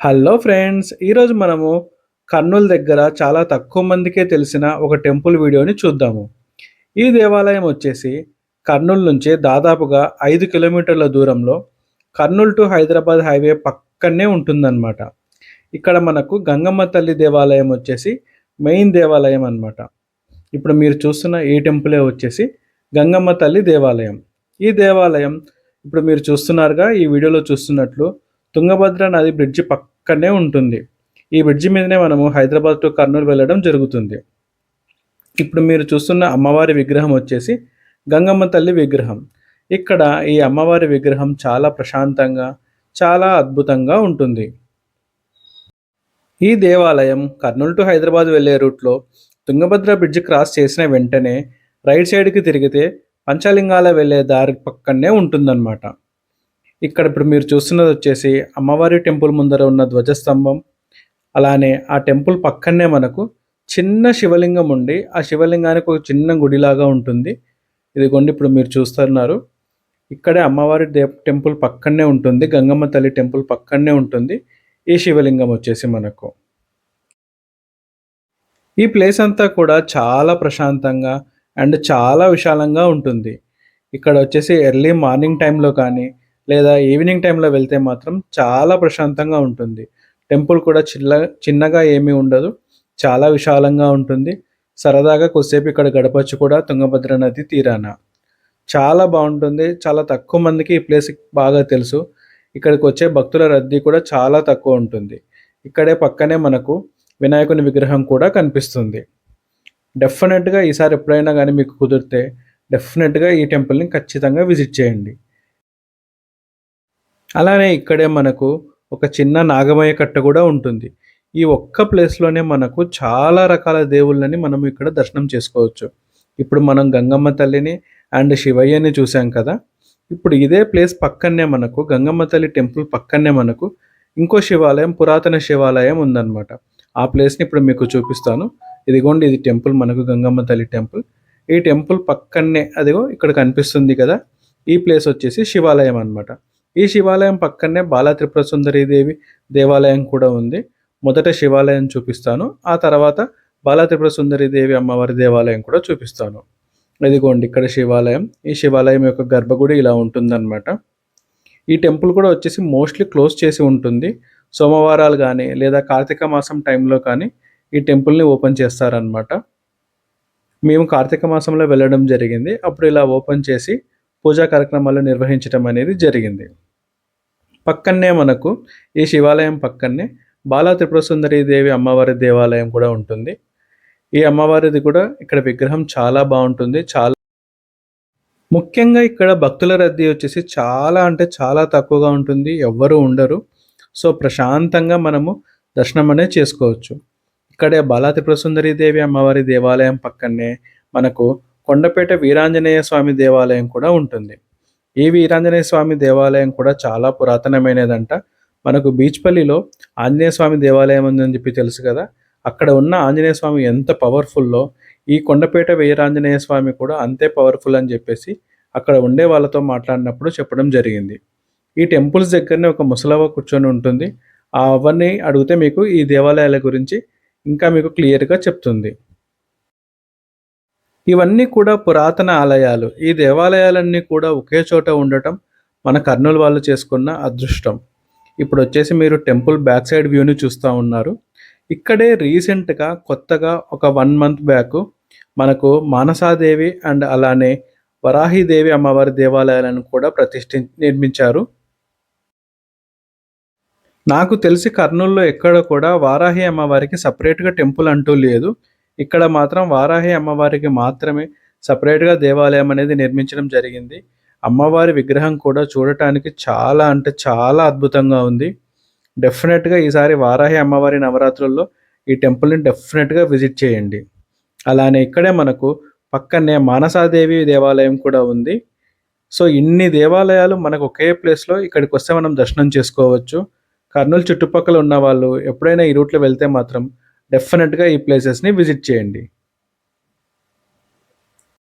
Hello friends ఈరోజు మనము కర్నూలు దగ్గర చాలా తక్కువ మందికే తెలిసిన ఒక టెంపుల్ వీడియోని చూద్దాము. ఈ దేవాలయం వచ్చేసి కర్నూలు నుంచి దాదాపుగా ఐదు కిలోమీటర్ల దూరంలో కర్నూలు టు హైదరాబాద్ హైవే పక్కనే ఉంటుందన్నమాట. ఇక్కడ మనకు గంగమ్మ తల్లి దేవాలయం వచ్చేసి మెయిన్ దేవాలయం అనమాట ఇప్పుడు మీరు చూస్తున్న ఈ టెంపులే వచ్చేసి గంగమ్మ తల్లి దేవాలయం. ఈ దేవాలయం ఇప్పుడు మీరు చూస్తున్నారుగా ఈ వీడియోలో చూస్తున్నట్లు తుంగభద్ర నది బ్రిడ్జి పక్కనే ఉంటుంది. ఈ బ్రిడ్జి మీదనే మనము హైదరాబాద్ టు కర్నూలు వెళ్ళడం జరుగుతుంది. ఇప్పుడు మీరు చూస్తున్న అమ్మవారి విగ్రహం వచ్చేసి గంగమ్మ తల్లి విగ్రహం. ఇక్కడ ఈ అమ్మవారి విగ్రహం చాలా ప్రశాంతంగా చాలా అద్భుతంగా ఉంటుంది. ఈ దేవాలయం కర్నూలు టు హైదరాబాద్ వెళ్ళే రూట్లో తుంగభద్ర బ్రిడ్జ్ క్రాస్ చేసిన వెంటనే రైట్ సైడ్కి తిరిగితే పంచలింగాల వెళ్ళే దారి పక్కనే ఉంటుందన్నమాట. ఇక్కడ ఇప్పుడు మీరు చూస్తున్నది వచ్చేసి అమ్మవారి టెంపుల్ ముందర ఉన్న ధ్వజస్తంభం. అలానే ఆ టెంపుల్ పక్కనే మనకు చిన్న శివలింగం ఉండి ఆ శివలింగానికి ఒక చిన్న గుడిలాగా ఉంటుంది. ఇదిగోండి ఇప్పుడు మీరు చూస్తున్నారు. ఇక్కడే అమ్మవారి టెంపుల్ పక్కనే ఉంటుంది. గంగమ్మ తల్లి టెంపుల్ పక్కనే ఉంటుంది. ఈ శివలింగం వచ్చేసి మనకు. ఈ ప్లేస్ అంతా కూడా చాలా ప్రశాంతంగా అండ్ చాలా విశాలంగా ఉంటుంది. ఇక్కడ వచ్చేసి ఎర్లీ మార్నింగ్ టైంలో కానీ లేదా ఈవినింగ్ టైంలో వెళ్తే మాత్రం చాలా ప్రశాంతంగా ఉంటుంది. టెంపుల్ కూడా చిన్న చిన్నగా ఏమీ ఉండదు. చాలా విశాలంగా ఉంటుంది. సరదాగా కొద్దిసేపు ఇక్కడ గడపచ్చు కూడా తుంగభద్ర నది తీరాన. చాలా బాగుంటుంది. చాలా తక్కువ మందికి ఈ ప్లేస్ బాగా తెలుసు. ఇక్కడికి వచ్చే భక్తుల రద్దీ కూడా చాలా తక్కువ ఉంటుంది. ఇక్కడే పక్కనే మనకు వినాయకుని విగ్రహం కూడా కనిపిస్తుంది. డెఫినెట్గా ఈసారి ఎప్పుడైనా కానీ మీకు కుదిరితే డెఫినెట్గా ఈ టెంపుల్ని ఖచ్చితంగా విజిట్ చేయండి. అలానే ఇక్కడే మనకు ఒక చిన్న నాగమయ్య కట్ట కూడా ఉంటుంది. ఈ ఒక్క ప్లేస్లోనే మనకు చాలా రకాల దేవుళ్ళని మనం ఇక్కడ దర్శనం చేసుకోవచ్చు. ఇప్పుడు మనం గంగమ్మ తల్లిని అండ్ శివయ్యని చూసాం కదా? ఇప్పుడు ఇదే ప్లేస్ పక్కనే మనకు గంగమ్మ తల్లి టెంపుల్ పక్కనే మనకు ఇంకో శివాలయం పురాతన శివాలయం ఉందన్నమాట. ఆ ప్లేస్ని ఇప్పుడు మీకు చూపిస్తాను. ఇదిగోండి ఇది టెంపుల్ మనకు గంగమ్మ తల్లి టెంపుల్ ఈ టెంపుల్ పక్కనే అదిగో ఇక్కడ కనిపిస్తుంది కదా? ఈ ప్లేస్ వచ్చేసి శివాలయం అనమాట ఈ శివాలయం పక్కనే బాల త్రిపుర దేవి దేవాలయం కూడా ఉంది. మొదట శివాలయం చూపిస్తాను. ఆ తర్వాత బాల త్రిపుర దేవి అమ్మవారి దేవాలయం కూడా చూపిస్తాను. ఇదిగోండి ఇక్కడ శివాలయం. ఈ శివాలయం యొక్క గర్భగుడి ఇలా ఉంటుందన్నమాట. ఈ టెంపుల్ కూడా వచ్చేసి మోస్ట్లీ క్లోజ్ చేసి ఉంటుంది. సోమవారాలు కానీ లేదా కార్తీక మాసం టైంలో కానీ ఈ టెంపుల్ని ఓపెన్ చేస్తారనమాట మేము కార్తీక మాసంలో వెళ్ళడం జరిగింది. అప్పుడు ఇలా ఓపెన్ చేసి పూజా కార్యక్రమాలు నిర్వహించడం అనేది జరిగింది. పక్కనే మనకు ఈ శివాలయం పక్కనే బాలా త్రిపుర సుందరి దేవి అమ్మవారి దేవాలయం కూడా ఉంటుంది. ఈ అమ్మవారిది కూడా ఇక్కడ విగ్రహం చాలా బాగుంటుంది. చాలా ముఖ్యంగా ఇక్కడ భక్తుల రద్దీ వచ్చేసి చాలా అంటే చాలా తక్కువగా ఉంటుంది. ఎవ్వరూ ఉండరు. సో ప్రశాంతంగా మనము దర్శనం అనేది చేసుకోవచ్చు. ఇక్కడే బాలా త్రిపురసుందరి దేవి అమ్మవారి దేవాలయం పక్కనే మనకు కొండపేట వీరాంజనేయ స్వామి దేవాలయం కూడా ఉంటుంది. ఈ వీరాంజనేయ స్వామి దేవాలయం కూడా చాలా పురాతనమైనదంట. మనకు బీచ్పల్లిలో ఆంజనేయ స్వామి దేవాలయం ఉందని చెప్పి తెలుసు కదా. అక్కడ ఉన్న ఆంజనేయ స్వామి ఎంత పవర్ఫుల్లో ఈ కొండపేట వీరాంజనేయ స్వామి కూడా అంతే పవర్ఫుల్ అని చెప్పేసి అక్కడ ఉండే వాళ్ళతో మాట్లాడినప్పుడు చెప్పడం జరిగింది. ఈ టెంపుల్స్ దగ్గరనే ఒక ముసలవ్వ కూర్చొని ఉంటుంది. ఆ అవ్వని అడిగితే మీకు ఈ దేవాలయాల గురించి ఇంకా మీకు క్లియర్గా చెప్తుంది. ఇవన్నీ కూడా పురాతన ఆలయాలు. ఈ దేవాలయాలన్నీ కూడా ఒకే చోట ఉండటం మన కర్నూలు వాళ్ళు చేసుకున్న అదృష్టం. ఇప్పుడు వచ్చేసి మీరు టెంపుల్ బ్యాక్ సైడ్ వ్యూని చూస్తూ ఉన్నారు. ఇక్కడే రీసెంట్గా కొత్తగా ఒక వన్ మంత్ బ్యాక్ మనకు మానసాదేవి అండ్ అలానే వరాహిదేవి అమ్మవారి దేవాలయాలను కూడా ప్రతిష్ఠి నిర్మించారు. నాకు తెలిసి కర్నూలులో ఎక్కడ కూడా వారాహి అమ్మవారికి సపరేట్గా టెంపుల్ అంటూ లేదు. ఇక్కడ మాత్రం వారాహి అమ్మవారికి మాత్రమే సపరేట్గా దేవాలయం అనేది నిర్మించడం జరిగింది. అమ్మవారి విగ్రహం కూడా చూడటానికి చాలా అంటే చాలా అద్భుతంగా ఉంది. డెఫినెట్గా ఈసారి వారాహి అమ్మవారి నవరాత్రుల్లో ఈ టెంపుల్ని డెఫినెట్గా విజిట్ చేయండి. అలానే ఇక్కడే మనకు పక్కనే మానసాదేవి దేవాలయం కూడా ఉంది. సో ఇన్ని దేవాలయాలు మనకు ఒకే ప్లేస్లో ఇక్కడికి వస్తే మనం దర్శనం చేసుకోవచ్చు. కర్నూలు చుట్టుపక్కల ఉన్న వాళ్ళు ఎప్పుడైనా ఈ రూట్లో వెళ్తే మాత్రం డెఫినెట్గా ఈ ప్లేసెస్ని విజిట్ చేయండి.